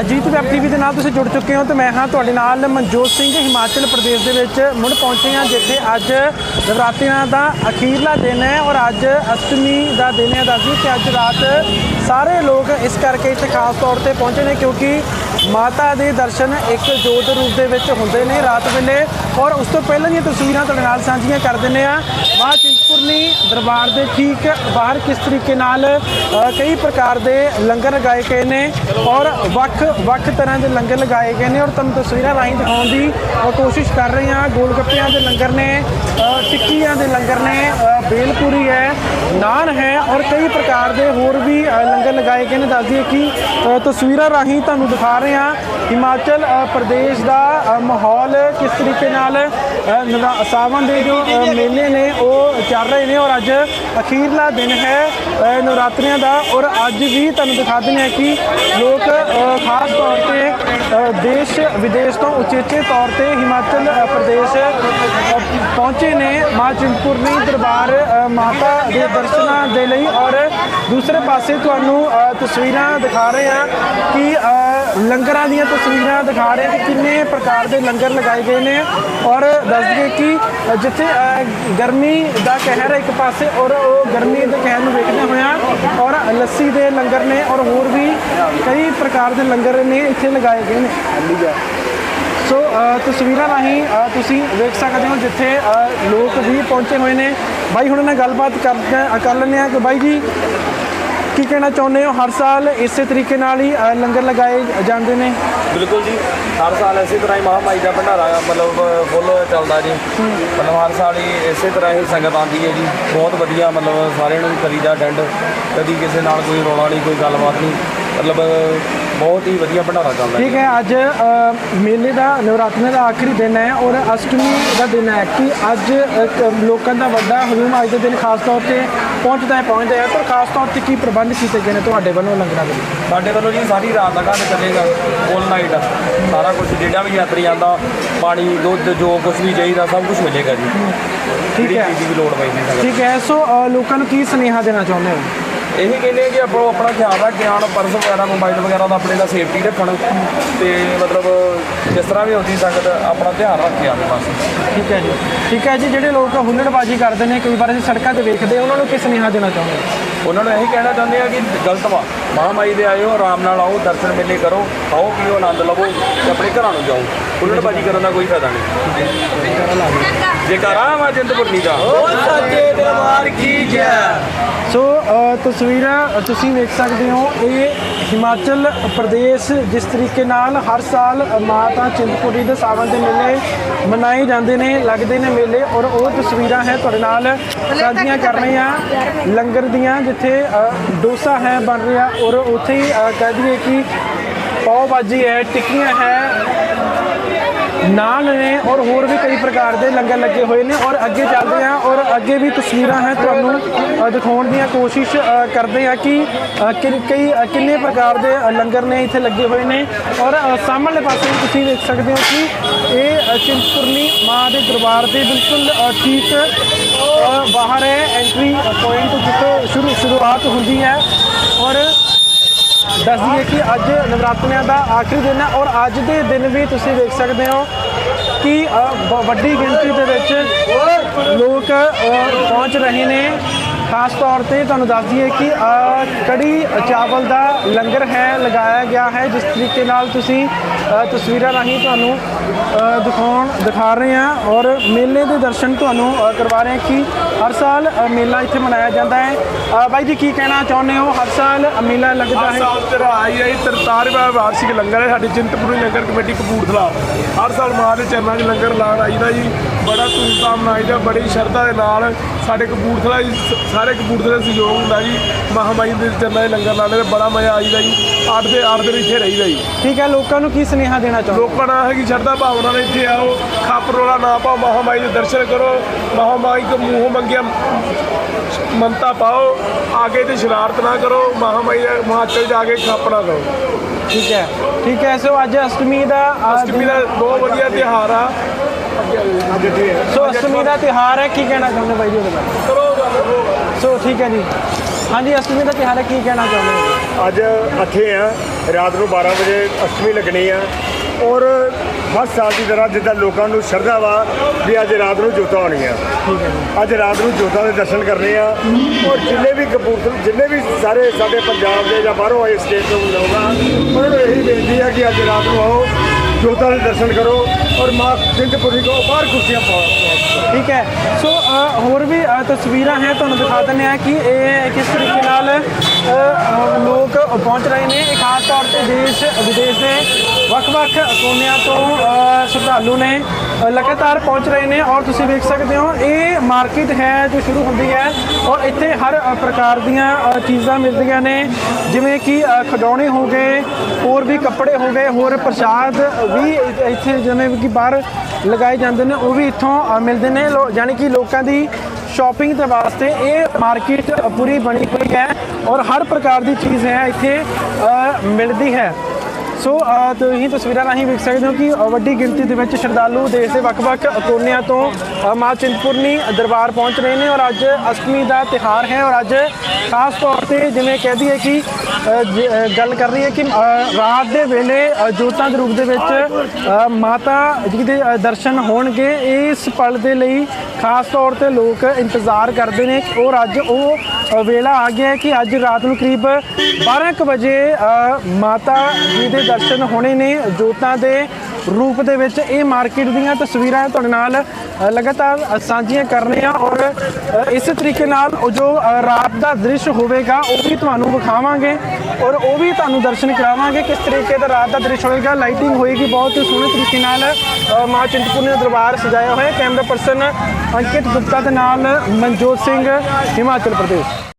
Ajit web TV ਦੇ ਨਾਲ ਤੁਸੀਂ ਜੁੜ ਚੁੱਕੇ ਹੋ ਤੇ ਮੈਂ ਹਾਂ ਤੁਹਾਡੇ ਨਾਲ ਮਨਜੋਤ ਸਿੰਘ, ਹਿਮਾਚਲ ਪ੍ਰਦੇਸ਼ ਦੇ ਵਿੱਚ ਮੁੜ ਪਹੁੰਚੇ ਹਾਂ, ਜਿੱਥੇ ਅੱਜ ਨਵਰਾਤਰਿਆਂ ਦਾ ਅਖੀਰਲਾ ਦਿਨ ਹੈ ਔਰ ਅੱਜ ਅਸ਼ਟਮੀ ਦਾ ਦਿਨ ਹੈ। ਦੱਸਦੀ ਕਿ ਅੱਜ ਰਾਤ ਸਾਰੇ ਲੋਕ ਇਸ ਕਰਕੇ ਇੱਥੇ ਖਾਸ ਤੌਰ ਤੇ ਪਹੁੰਚੇ ਨੇ ਕਿਉਂਕਿ ਮਾਤਾ ਦੇ ਦਰਸ਼ਨ ਇੱਕ ਜੋਤ ਰੂਪ ਦੇ ਵਿੱਚ ਹੁੰਦੇ ਨੇ ਰਾਤ ਵੇਲੇ। ਔਰ ਉਸ ਤੋਂ ਪਹਿਲਾਂ ਦੀਆਂ ਤਸਵੀਰਾਂ ਤੁਹਾਡੇ ਨਾਲ ਸਾਂਝੀਆਂ ਕਰ ਦਿੰਦੇ ਆ ਮਾਂ ਚਿੰਤਪੁਰਨੀ ਦਰਬਾਰ ਦੇ ਠੀਕ ਬਾਹਰ ਕਿਸ ਤਰੀਕੇ ਨਾਲ ਕਈ ਪ੍ਰਕਾਰ ਦੇ ਲੰਗਰ ਲਗਾਏ ਗਏ ਨੇ ਔਰ ਵੱਖ ਵੱਖ ਤਰ੍ਹਾਂ ਦੇ ਲੰਗਰ ਲਗਾਏ ਗਏ ਨੇ। ਔਰ ਤੁਹਾਨੂੰ ਤਸਵੀਰਾਂ ਰਾਹੀਂ ਦਿਖਾਉਣ ਦੀ ਕੋਸ਼ਿਸ਼ ਕਰ ਰਹੇ ਹਾਂ। ਗੋਲ ਗੱਪਿਆਂ ਦੇ ਲੰਗਰ ਨੇ ਟਿੱਕੀਆਂ ਦੇ ਲੰਗਰ ਨੇ ਬੇਲਪੂਰੀ ਹੈ, ਨਾਨ ਹੈ ਔਰ ਕਈ ਪ੍ਰਕਾਰ ਦੇ ਹੋਰ ਵੀ ਲੰਗਰ ਲਗਾਏ ਗਏ ਨੇ। ਦੱਸ ਦਈਏ ਕਿ ਤਸਵੀਰਾਂ ਰਾਹੀਂ ਤੁਹਾਨੂੰ ਦਿਖਾ ਰਹੇ ਹਾਂ ਹਿਮਾਚਲ ਪ੍ਰਦੇਸ਼ ਦਾ ਮਾਹੌਲ ਕਿਸ ਤਰੀਕੇ ਨਾਲ ਅ, ਸਾਵਣ ਦੇ ਜੋ ਮੇਲੇ ਨੇ ਉਹ ਚੱਲ ਰਹੇ ਨੇ ਔਰ ਅੱਜ ਅਖੀਰਲਾ ਦਿਨ ਹੈ ਨਵਰਾਤਰੀਆਂ ਦਾ। ਔਰ ਅੱਜ ਵੀ ਤੁਹਾਨੂੰ ਦਿਖਾ ਦਿੰਦੇ ਹਾਂ ਕਿ ਲੋਕ ਖਾਸ ਤੌਰ ਤੇ ਦੇਸ਼ ਵਿਦੇਸ਼ ਤੋਂ ਉਚੇਚੇ ਤੌਰ ਤੇ ਹਿਮਾਚਲ ਪ੍ਰਦੇਸ਼ ਪਹੁੰਚੇ ਨੇ ਮਾਂ ਚਿੰਤਪੁਰਨੀ ਦਰਬਾਰ ਮਾਤਾ ਦੇ ਦਰਸ਼ਨਾਂ ਦੇ ਲਈ ਔਰ ਦੂਸਰੇ ਪਾਸੇ ਤੁਹਾਨੂੰ ਤਸਵੀਰਾਂ ਦਿਖਾ ਰਹੇ ਹਾਂ ਕਿ ਲੰਗਰਾਂ ਦੀਆਂ ਤਸਵੀਰਾਂ ਦਿਖਾ ਰਹੇ ਹਾਂ ਕਿ ਕਿੰਨੇ ਪ੍ਰਕਾਰ ਦੇ ਲੰਗਰ ਲਗਾਏ ਗਏ ਨੇ ਔਰ ਦੱਸ ਦਈਏ ਕਿ ਜਿੱਥੇ ਗਰਮੀ ਦਾ ਕਹਿਰ ਹੈ ਇੱਕ ਪਾਸੇ ਔਰ ਉਹ ਗਰਮੀ ਦੇ ਕਹਿਰ ਨੂੰ ਵੇਖਦੇ ਹੋਇਆ ਔਰ ਲੱਸੀ ਦੇ ਲੰਗਰ ਨੇ ਔਰ ਹੋਰ ਵੀ ਕਈ ਪ੍ਰਕਾਰ ਦੇ ਲੰਗਰ ਨੇ ਇੱਥੇ ਲਗਾਏ ਗਏ ਨੇ। ਸੋ ਤਸਵੀਰਾਂ ਰਾਹੀਂ ਤੁਸੀਂ ਵੇਖ ਸਕਦੇ ਹੋ ਜਿੱਥੇ ਲੋਕ ਵੀ ਪਹੁੰਚੇ ਹੋਏ ਨੇ। ਬਾਈ, ਹੁਣ ਮੈਂ ਗੱਲਬਾਤ ਕਰ ਕਰ ਲੈਂਦੇ ਆ ਕਿ ਬਾਈ ਜੀ, ਕੀ ਕਹਿਣਾ ਚਾਹੁੰਦੇ ਹੋ? ਹਰ ਸਾਲ ਇਸੇ ਤਰੀਕੇ ਨਾਲ ਹੀ ਲੰਗਰ ਲਗਾਏ ਜਾਂਦੇ ਨੇ। ਬਿਲਕੁਲ ਜੀ। ਹਰ ਸਾਲ ਇਸੇ ਤਰ੍ਹਾਂ ਹੀ ਮਹਾਮਾਈ ਦਾ ਭੰਡਾਰਾ, ਮਤਲਬ, ਫੁੱਲ ਚੱਲਦਾ ਜੀ। ਮਤਲਬ, ਹਰ ਸਾਲ ਹੀ ਇਸੇ ਤਰ੍ਹਾਂ ਹੀ ਸੰਗਤ ਆਉਂਦੀ ਹੈ ਜੀ। ਬਹੁਤ ਵਧੀਆ, ਮਤਲਬ, ਸਾਰਿਆਂ ਨੂੰ ਕਰੀਦਾ ਅਟੈਂਡ। ਕਦੀ ਕਿਸੇ ਨਾਲ ਕੋਈ ਰੌਲਾ ਨਹੀਂ, ਕੋਈ ਗੱਲਬਾਤ ਨਹੀਂ। ਮਤਲਬ ਬਹੁਤ ਹੀ ਵਧੀਆ ਭੰਡਾਰਾ ਚੱਲਦਾ ਠੀਕ ਹੈ ਅੱਜ ਅ, ਮੇਲੇ ਦਾ ਨਵਰਾਤਰੇ ਦਾ ਆਖਰੀ ਦਿਨ ਹੈ ਔਰ ਅਸ਼ਟਮੀ ਦਾ ਦਿਨ ਹੈ ਕਿ ਅੱਜ ਅ, ਲੋਕਾਂ ਦਾ ਵੱਡਾ ਹਜੂਮ ਅੱਜ ਦੇ ਦਿਨ ਖਾਸ ਤੌਰ ਤੇ ਪਹੁੰਚਦਾ ਹੈ ਪਹੁੰਚਦਾ ਹੈ। ਪਰ ਖਾਸ ਤੌਰ ਤੇ ਕੀ ਪ੍ਰਬੰਧ ਕੀਤੇ ਗਏ ਨੇ ਤੁਹਾਡੇ ਵੱਲੋਂ ਲੰਗਰਾਂ ਦੇ ਲਈ ਸਾਡੇ ਵੱਲੋਂ ਜੀ ਸਾਰੀ ਰਾਤ ਦਾ ਘਰ ਚੱਲੇਗਾ ਫੁੱਲ ਨਾਈਟ ਸਾਰਾ ਕੁਝ ਜਿਹੜਾ ਵੀ ਯਾਤਰੀ ਆਂਦਾ ਪਾਣੀ ਦੁੱਧ ਜੋ ਕੁਝ ਵੀ ਚਾਹੀਦਾ ਸਭ ਕੁਝ ਮਿਲੇਗਾ ਜੀ। ਠੀਕ ਜਿਹੜੀ ਹੈ ਚੀਜ਼ ਦੀ ਵੀ ਲੋੜ ਪੈਂਦੀ ਸੰਗਤ ਠੀਕ ਹੈ ਸੋ ਅ, ਲੋਕਾਂ ਨੂੰ ਕੀ ਸੁਨੇਹਾ ਦੇਣਾ ਚਾਹੁੰਦੇ ਹੋ? ਇਹੀ ਕਹਿੰਦੇ ਆ ਕਿ ਆਪਾਂ ਆਪਣਾ ਖਿਆਲ ਰੱਖ ਆਉਣ, ਪਰਸ ਵਗੈਰਾ ਮੋਬਾਈਲ ਵਗੈਰਾ ਦਾ ਆਪਣੇ ਦਾ ਸੇਫਟੀ ਰੱਖਣ ਤੇ ਮਤਲਬ ਜਿਸ ਤਰ੍ਹਾਂ ਵੀ ਹੁੰਦੀ ਸੰਗਤ, ਆਪਣਾ ਧਿਆਨ ਰੱਖ ਕੇ ਆਵੇ ਬਸ। ਠੀਕ ਹੈ ਜੀ। ਠੀਕ ਹੈ ਜੀ, ਜਿਹੜੇ ਲੋਕ ਹੁੱਲੜਬਾਜ਼ੀ ਕਰਦੇ ਨੇ, ਕਈ ਵਾਰ ਅਸੀਂ ਸੜਕਾਂ ਤੇ ਵੇਖਦੇ ਉਹਨਾਂ ਨੂੰ ਕੀ ਸੁਨੇਹਾ ਦੇਣਾ ਚਾਹੁੰਦੇ ਉਹਨਾਂ ਨੂੰ ਇਹੀ ਕਹਿਣਾ ਚਾਹੁੰਦੇ ਆ ਕਿ ਗਲਤ ਵਾ। ਮਹਾਮਾਈ ਦੇ ਆਇਓ ਆਰਾਮ ਨਾਲ ਆਓ ਦਰਸ਼ਨ ਮੇਲੇ ਕਰੋ ਖਾਓ ਪੀਓ ਆਨੰਦ ਲਵੋ ਤੇ ਆਪਣੇ ਘਰਾਂ ਨੂੰ ਜਾਓ। ਹੁੱਲੜਬਾਜ਼ੀ ਕਰਨ ਦਾ ਕੋਈ ਫਾਇਦਾ ਨਹੀਂ। ਜੇਕਰ ਵਾ ਚਿੰਤਪੁਰਨੀ ਦਾ ਸੱਚੇ ਦਰਬਾਰ ਕੀ ਜੈ? ਸੋ ਤਸਵੀਰਾਂ ਤੁਸੀਂ ਵੇਖ ਸਕਦੇ ਹੋ ਇਹ ਹਿਮਾਚਲ ਪ੍ਰਦੇਸ਼ ਜਿਸ ਤਰੀਕੇ ਨਾਲ ਹਰ ਸਾਲ ਮਾਤਾ ਚਿੰਤਪੁਰਨੀ ਦੇ ਸਾਵਣ ਦੇ ਮੇਲੇ ਮਨਾਏ ਜਾਂਦੇ ਨੇ, ਲੱਗਦੇ ਨੇ ਮੇਲੇ ਔਰ ਉਹ ਤਸਵੀਰਾਂ ਹੈ ਤੁਹਾਡੇ ਨਾਲ ਸਾਂਝੀਆਂ ਕਰ ਰਹੇ ਹਾਂ। ਲੰਗਰ ਦੀਆਂ ਜਿੱਥੇ ਡੋਸਾ ਹੈ ਬਣ ਰਿਹਾ ਔਰ ਉੱਥੇ ਹੀ ਕਹਿ ਦਈਏ ਕਿ ਪਾਓ ਭਾਜੀ ਹੈ, ਟਿੱਕੀਆਂ ਹੈ ਨਾਨ ਨੇ ਔਰ ਹੋਰ ਵੀ ਕਈ ਪ੍ਰਕਾਰ ਦੇ ਲੰਗਰ ਲੱਗੇ ਹੋਏ ਨੇ ਔਰ ਅੱਗੇ ਚੱਲਦੇ ਹਾਂ ਔਰ ਅੱਗੇ ਵੀ ਤਸਵੀਰਾਂ ਹੈ ਤੁਹਾਨੂੰ ਦਿਖਾਉਣ ਦੀਆਂ ਕੋਸ਼ਿਸ਼ ਕਰਦੇ ਹਾਂ ਕਿ ਕਈ ਕਿੰਨੇ ਪ੍ਰਕਾਰ ਦੇ ਲੰਗਰ ਨੇ ਇੱਥੇ ਲੱਗੇ ਹੋਏ ਨੇ ਔਰ ਸਾਹਮਣੇ ਪਾਸੇ ਤੁਸੀਂ ਦੇਖ ਸਕਦੇ ਹੋ ਕਿ ਇਹ ਚਿੰਤਪੁਰਨੀ ਮਾਂ ਦੇ ਦਰਬਾਰ ਦੇ ਬਿਲਕੁਲ ਠੀਕ ਬਾਹਰ ਹੈ ਐਂਟਰੀ ਪੁਆਇੰਟ ਜਿੱਥੋਂ ਸ਼ੁਰੂ ਸ਼ੁਰੂਆਤ ਹੁੰਦੀ ਹੈ ਔਰ ਦੱਸ ਦਈਏ ਕਿ ਅੱਜ ਨਵਰਾਤਰਿਆਂ ਦਾ ਆਖਰੀ ਦਿਨ ਹੈ ਔਰ ਅੱਜ ਦੇ ਦਿਨ ਵੀ ਤੁਸੀਂ ਵੇਖ ਸਕਦੇ ਹੋ ਕਿ ਅ, ਬ- ਵੱਡੀ ਗਿਣਤੀ ਦੇ ਵਿੱਚ ਲੋਕ ਪਹੁੰਚ ਰਹੇ ਨੇ। ਖਾਸ ਤੌਰ ਤੇ ਤੁਹਾਨੂੰ ਦੱਸ ਦਈਏ ਕਿ ਕੜੀ ਚਾਵਲ ਦਾ ਲੰਗਰ ਹੈ ਲਗਾਇਆ ਗਿਆ ਹੈ ਜਿਸ ਤਰੀਕੇ ਨਾਲ ਤੁਸੀਂ ਤਸਵੀਰਾਂ ਰਾਹੀਂ ਤੁਹਾਨੂੰ ਦਿਖਾਉਣ ਦਿਖਾ ਰਹੇ ਹਾਂ ਔਰ ਮੇਲੇ ਦੇ ਦਰਸ਼ਨ ਤੁਹਾਨੂੰ ਕਰਵਾ ਰਹੇ ਹਾਂ ਕਿ ਹਰ ਸਾਲ ਮੇਲਾ ਇੱਥੇ ਮਨਾਇਆ ਜਾਂਦਾ ਹੈ। ਬਾਈ ਜੀ ਕੀ ਕਹਿਣਾ ਚਾਹੁੰਦੇ ਹੋ? ਹਰ ਸਾਲ ਮੇਲਾ ਲੱਗਦਾ ਹੈ। ਸਾਲ ਆਈ ਹੈ 43ਵਾਂ ਵਾਰਸ਼ਿਕ ਲੰਗਰ ਹੈ ਸਾਡੀ ਚਿੰਤਪੁਰਨੀ ਲੰਗਰ ਕਮੇਟੀ ਕਪੂਰਥਲਾ। ਹਰ ਸਾਲ ਮਾਂ ਦੇ ਚਰਨਾਂ 'ਚ ਲੰਗਰ ਲਾਉਣ ਆਈਦਾ ਜੀ। ਬੜਾ ਧੂਮਧਾਮ ਨਾਲ ਆਈਦਾ ਬੜੀ ਸ਼ਰਧਾ ਦੇ ਨਾਲ ਸਾਡੇ ਕਪੂਰਥਲਾ ਸਾਰੇ ਕਪੂਰਥਲੇ ਸਹਿਯੋਗ ਹੁੰਦਾ ਜੀ ਮਹਾਮਾਈ ਦੇ ਚਰਨਾਂ 'ਚ ਲੰਗਰ ਲਾਣੇ ਤੇ ਬੜਾ ਮਜ਼ਾ ਆਈਦਾ ਜੀ। ਅੱਠ ਦੇ ਅੱਠ ਦਿਨ ਇੱਥੇ ਰਹੀਦਾ ਜੀ। ਠੀਕ ਹੈ ਲੋਕਾਂ ਨੂੰ ਕੀ ਸੁਨੇਹਾ ਦੇਣਾ ਚਾਹੁੰਦੇ ਹੋ? ਲੋਕਾਂ ਨਾਲ ਹੈਗੀ ਸ਼ਰਧਾ ਭਾਵਨਾ ਨਾਲ ਇੱਥੇ ਆਓ ਖੱਪ ਰੋਲਾ ਨਾ ਪਾਓ ਮਹਾਮਾਈ ਦੇ ਦਰਸ਼ਨ ਕਰੋ ਮਹਾਮਾਈ ਕੋ ਮੂੰਹ ਮੰਗਿਆ ਮੰਤਾ ਪਾਓ ਆਗੇ ਤੇ ਸ਼ਰਾਰਤ ਨਾ ਕਰੋ ਮਹਾਮਾਈ ਦੇ ਹਿਮਾਚਲ ਜਾ ਕੇ ਖੱਪ ਨਾ ਕਰੋ ਠੀਕ ਹੈ ਠੀਕ ਹੈ ਸੋ ਅੱਜ ਅਸ਼ਟਮੀ ਦਾ ਅਸ਼ਟਮੀ ਦਾ ਬਹੁਤ ਵਧੀਆ ਤਿਉਹਾਰ ਆ। ਸੋ ਅਸ਼ਟਮੀ ਦਾ ਤਿਉਹਾਰ ਹੈ ਕੀ ਕਹਿਣਾ ਚਾਹੁੰਦੇ ਬਾਈ ਜੀ ਉਹਦੇ ਬਾਰੇ? ਕਰੋ ਗੱਲ ਸੋ ਠੀਕ ਹੈ ਜੀ। ਹਾਂਜੀ ਅਸ਼ਟਮੀ ਦਾ ਤਿਉਹਾਰ ਹੈ ਕੀ ਕਹਿਣਾ ਚਾਹੁੰਦੇ ਅੱਜ ਇੱਥੇ ਆ ਰਾਤ ਨੂੰ 12 ਵਜੇ ਅਸ਼ਟਮੀ ਲੱਗਣੀ ਆ। ਔਰ ਹਰ ਸਾਲ ਦੀ ਤਰ੍ਹਾਂ ਜਿੱਦਾਂ ਲੋਕਾਂ ਨੂੰ ਸ਼ਰਧਾ ਵਾ ਵੀ ਅੱਜ ਰਾਤ ਨੂੰ ਜੋਤਾਂ ਹੋਣੀਆਂ ਅੱਜ ਰਾਤ ਨੂੰ ਜੋਤਾਂ ਦੇ ਦਰਸ਼ਨ ਕਰਨੇ ਆ। ਔਰ ਜਿੰਨੇ ਵੀ ਕਪੂਰਥਲੇ ਜਿੰਨੇ ਵੀ ਸਾਰੇ ਸਾਡੇ ਪੰਜਾਬ ਦੇ ਜਾਂ ਬਾਹਰੋਂ ਆਏ ਸਟੇਟ ਤੋਂ ਲੋਕ ਉਹਨਾਂ ਨੂੰ ਇਹੀ ਬੇਨਤੀ ਆ ਕਿ ਅੱਜ ਰਾਤ ਨੂੰ ਆਓ। ਜੋਤਾਂ ਦੇ ਦਰਸ਼ਨ ਕਰੋ ਔਰ ਮਾਂ ਚਿੰਤਪੁਰੀ ਕੋ ਬਾਹਰ ਕੁਰਸੀਆਂ ਪਾਓ ਠੀਕ ਹੈ। ਸੋ ਹੋਰ ਵੀ ਤਸਵੀਰਾਂ ਹੈ, ਤੁਹਾਨੂੰ ਦਿਖਾ ਦਿੰਦੇ ਆ ਕਿ ਇਹ ਕਿਸ ਤਰੀਕੇ ਨਾਲ ਅ, ਪਹੁੰਚ ਰਹੇ ਨੇ। ਇਹ ਖਾਸ ਤੌਰ ਤੇ ਦੇਸ਼ ਵਿਦੇਸ਼ ਦੇ ਵੱਖ-ਵੱਖ ਕੋਨਿਆਂ ਤੋਂ ਸ਼ਰਧਾਲੂ ਨੇ ਲਗਾਤਾਰ ਪਹੁੰਚ ਰਹੇ ਨੇ ਔਰ ਤੁਸੀਂ ਵੇਖ ਸਕਦੇ ਹੋ ਇਹ ਮਾਰਕੀਟ ਹੈ ਜੋ ਸ਼ੁਰੂ ਹੁੰਦੀ ਹੈ ਔਰ ਇੱਥੇ ਹਰ ਪ੍ਰਕਾਰ ਦੀਆਂ ਚੀਜ਼ਾਂ ਮਿਲਦੀਆਂ ਨੇ। ਜਿਵੇਂ ਕਿ ਅ, ਖਿਡੌਣੇ ਹੋ ਗਏ ਹੋਰ ਵੀ ਕੱਪੜੇ ਹੋ ਗਏ ਹੋਰ ਪ੍ਰਸ਼ਾਦ ਵੀ ਇੱਥੇ ਜਿਵੇਂ ਕਿ ਬਾਹਰ ਲਗਾਏ ਜਾਂਦੇ ਨੇ ਉਹ ਵੀ ਇੱਥੋਂ ਮਿਲਦੇ ਨੇ। ਲੋ- ਯਾਨੀ ਕਿ ਲੋਕਾਂ ਦੀ ਸ਼ਾਪਿੰਗ ਦੇ ਵਾਸਤੇ ਇਹ ਮਾਰਕੀਟ ਪੂਰੀ ਬਣੀ ਹੋਈ ਹੈ ਔਰ ਹਰ ਪ੍ਰਕਾਰ ਦੀ ਚੀਜ਼ ਹੈ ਇੱਥੇ ਮਿਲਦੀ ਹੈ। ਸੋ ਤੁਸੀਂ ਤਸਵੀਰਾਂ ਰਾਹੀਂ ਵੇਖ ਸਕਦੇ ਹੋ ਕਿ ਵੱਡੀ ਗਿਣਤੀ ਦੇ ਵਿੱਚ ਸ਼ਰਧਾਲੂ ਦੇਸ਼ ਦੇ ਵੱਖ-ਵੱਖ ਕੋਨਿਆਂ ਤੋਂ ਮਾਂ ਚਿੰਤਪੁਰਨੀ ਦਰਬਾਰ ਪਹੁੰਚ ਰਹੇ ਨੇ ਔਰ ਅੱਜ ਅਸ਼ਟਮੀ ਦਾ ਤਿਹਾਰ ਹੈ ਔਰ ਅੱਜ ਖਾਸ ਤੌਰ ਤੇ ਜਿਵੇਂ ਕਹਿ ਦਈਏ ਕਿ ਗੱਲ ਕਰ ਰਹੀ ਹੈ ਕਿ ਰਾਤ ਦੇ ਵੇਲੇ ਜੋਤਾਂ ਦੇ ਰੂਪ ਦੇ ਵਿੱਚ ਮਾਤਾ ਜੀ ਦੇ ਦਰਸ਼ਨ ਹੋਣਗੇ। ਇਸ ਪਲ ਦੇ ਲਈ ਖਾਸ ਤੌਰ ਤੇ ਲੋਕ ਇੰਤਜ਼ਾਰ ਕਰਦੇ ਨੇ। ਔਰ ਅੱਜ ਉਹ ਵੇਲਾ ਆ ਗਿਆ ਹੈ ਕਿ ਅੱਜ ਰਾਤ ਨੂੰ ਕਰੀਬ 12 ਕੁ ਵਜੇ ਮਾਤਾ ਜੀ ਦੇ ਦਰਸ਼ਨ ਹੋਣੇ ਨੇ ਜੋਤਾਂ ਦੇ। ਰੂਪ ਦੇ ਵਿੱਚ ਇਹ ਮਾਰਕੀਟ ਦੀਆਂ ਤਸਵੀਰਾਂ ਤੁਹਾਡੇ ਨਾਲ ਲਗਾਤਾਰ ਸਾਂਝੀਆਂ ਕਰ ਰਹੇ ਹਾਂ ਔਰ ਇਸ ਤਰੀਕੇ ਨਾਲ ਉਹ ਜੋ ਰਾਤ ਦਾ ਦ੍ਰਿਸ਼ ਹੋਵੇਗਾ, ਉਹ ਵੀ ਤੁਹਾਨੂੰ ਵਿਖਾਵਾਂਗੇ ਔਰ ਉਹ ਵੀ ਤੁਹਾਨੂੰ ਦਰਸ਼ਨ ਕਰਾਵਾਂਗੇ ਕਿਸ ਤਰੀਕੇ ਦਾ ਰਾਤ ਦਾ ਦ੍ਰਿਸ਼ ਹੋਏਗਾ ਲਾਈਟਿੰਗ ਹੋਏਗੀ ਬਹੁਤ ਸੋਹਣੇ ਤਰੀਕੇ ਨਾਲ ਮਾਂ ਚਿੰਤਪੁਰਨੀ ਦਾ ਦਰਬਾਰ ਸਜਾਇਆ ਹੋਇਆ ਕੈਮਰਾ ਪਰਸਨ ਅੰਕਿਤ ਗੁਪਤਾ ਦੇ ਨਾਲ ਮਨਜੋਤ ਸਿੰਘ, ਹਿਮਾਚਲ ਪ੍ਰਦੇਸ਼।